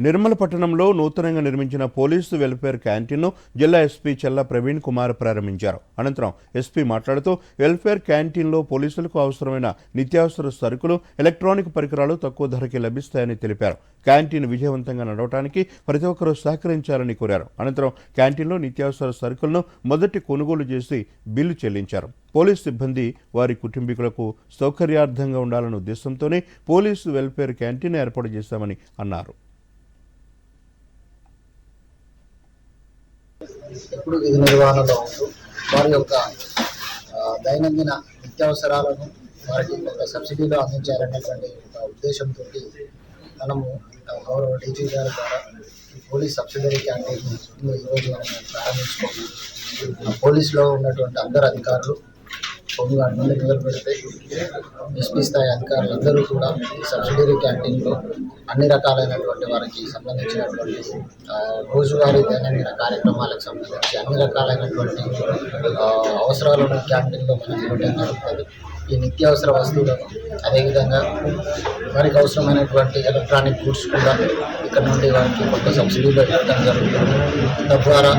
నిర్మల పట్టణంలో నూతనంగా నిర్మించిన పోలీసు వెల్ఫేర్ క్యాంటీన్ను జిల్లా ఎస్పీ చెల్ల ప్రవీణ్ కుమార్ ప్రారంభించారు. అనంతరం ఎస్పీ మాట్లాడుతూ వెల్ఫేర్ క్యాంటీన్లో పోలీసులకు అవసరమైన నిత్యావసర సరుకులు ఎలక్ట్రానిక్ పరికరాలు తక్కువ ధరకే లభిస్తాయని తెలిపారు. క్యాంటీన్ విజయవంతంగా నడవడానికి ప్రతి ఒక్కరూ సహకరించాలని కోరారు. అనంతరం క్యాంటీన్లో నిత్యావసర సరుకులను మొదటి కొనుగోలు చేసి బిల్లు చెల్లించారు. పోలీస్ సిబ్బంది వారి కుటుంబీకులకు సౌకర్యార్థంగా ఉండాలనే ఉద్దేశంతోనే పోలీసు వెల్ఫేర్ క్యాంటీన్ ఏర్పాటు చేశామని అన్నారు. ఇప్పుడు విధి నిర్వహణలో ఉంటూ వారి యొక్క దైనందిన నిత్యావసరాలను వారికి ఒక సబ్సిడీలో అందించాలనేటువంటి ఒక ఉద్దేశంతో మనము గౌరవ డీజీ గారి ద్వారా ఈ పోలీస్ సబ్సిడరీ క్యాంటీన్ ఈరోజు మనం ప్రారంభించుకోవాలి పోలీసులో ఉన్నటువంటి అందరు అధికారులు హోంగార్డ్ నుండి మొదలు పెడితే ఎస్పీ స్థాయి అధికారులందరూ కూడా ఈ సబ్సిడరీ క్యాంటీన్లో అన్ని రకాలైనటువంటి వారికి సంబంధించినటువంటి రోజువారీ దైనందిన కార్యక్రమాలకు సంబంధించి అన్ని రకాలైనటువంటి అవసరాలను క్యాంటీన్లో మనం ఇవ్వడం జరుగుతుంది. ఈ నిత్యావసర వస్తువులను అదేవిధంగా వారికి అవసరమైనటువంటి ఎలక్ట్రానిక్ గూడ్స్ కూడా ఇక్కడ నుండి వారికి కొంత సబ్సిడీలో ఇవ్వడం జరుగుతుంది. తద్వారా